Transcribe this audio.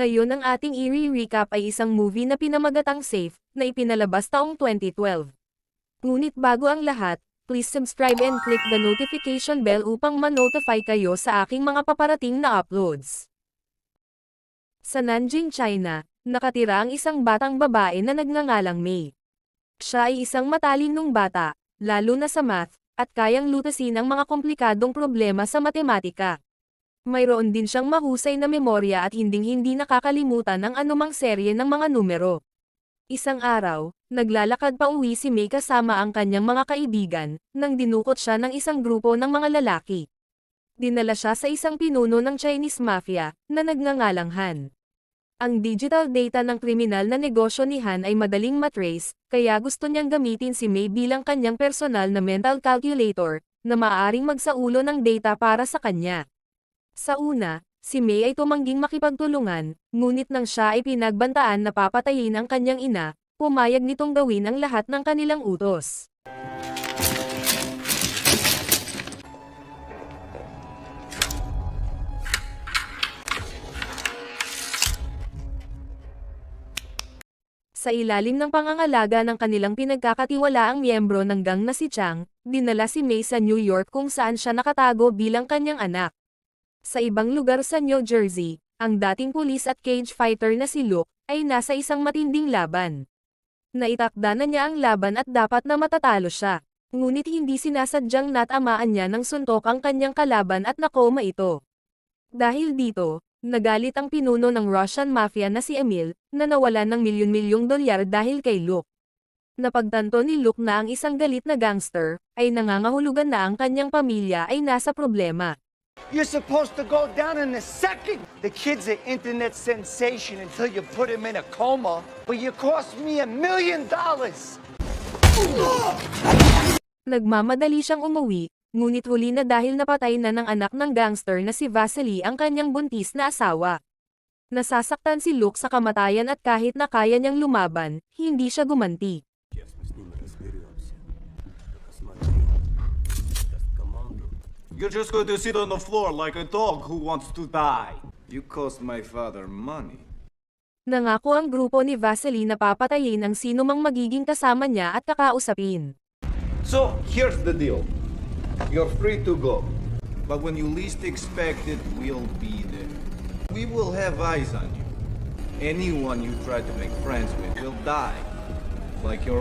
Ngayon ang ating i-recap ay isang movie na pinamagatang Safe, na ipinalabas taong 2012. Ngunit bago ang lahat, please subscribe and click the notification bell upang ma-notify kayo sa aking mga paparating na uploads. Sa Nanjing, China, nakatira ang isang batang babae na nagngangalang May. Siya ay isang matalinong bata, lalo na sa math, at kayang lutasin ang mga komplikadong problema sa matematika. Mayroon din siyang mahusay na memorya at hinding-hindi nakakalimutan ang anumang serye ng mga numero. Isang araw, naglalakad pa uwi si May kasama ang kanyang mga kaibigan, nang dinukot siya ng isang grupo ng mga lalaki. Dinala siya sa isang pinuno ng Chinese Mafia, na nagngangalang Han. Ang digital data ng kriminal na negosyo ni Han ay madaling matrace, kaya gusto niyang gamitin si May bilang kanyang personal na mental calculator, na maaaring magsaulo ng data para sa kanya. Sa una, si May ay tumangging makipagtulungan, ngunit nang siya ay pinagbantaan na papatayin ang kanyang ina, pumayag nitong gawin ang lahat ng kanilang utos. Sa ilalim ng pangangalaga ng kanilang pinagkakatiwalaang miyembro ng gang na si Chang, dinala si May sa New York kung saan siya nakatago bilang kanyang anak. Sa ibang lugar sa New Jersey, ang dating pulis at cage fighter na si Luke, ay nasa isang matinding laban. Naitakda na niya ang laban at dapat na matatalo siya. Ngunit hindi sinasadyang natamaan niya ng suntok ang kanyang kalaban at nakoma ito. Dahil dito, nagalit ang pinuno ng Russian Mafia na si Emil, na nawalan ng milyon-milyong dolyar dahil kay Luke. Napagtanto ni Luke na ang isang galit na gangster, ay nangangahulugan na ang kanyang pamilya ay nasa problema. You're supposed to go down in a second. The kid's an internet sensation until you put him in a coma, but you cost me a million dollars. Nagmamadali siyang umuwi, ngunit huli na dahil napatay na ng anak ng gangster na si Vasily ang kanyang buntis na asawa. Nasasaktan si Luke sa kamatayan at kahit na kaya niyang lumaban, hindi siya gumanti. You're just going to sit on the floor like a dog who wants to die. You cost my father money. Nangako ang grupo ni Vasily na papatayin ang sino mang magiging kasama niya at kakausapin. So, here's the deal. You're free to go. But when you least expect it, we'll be there. We will have eyes on you. Anyone you try to make friends with will die. Like your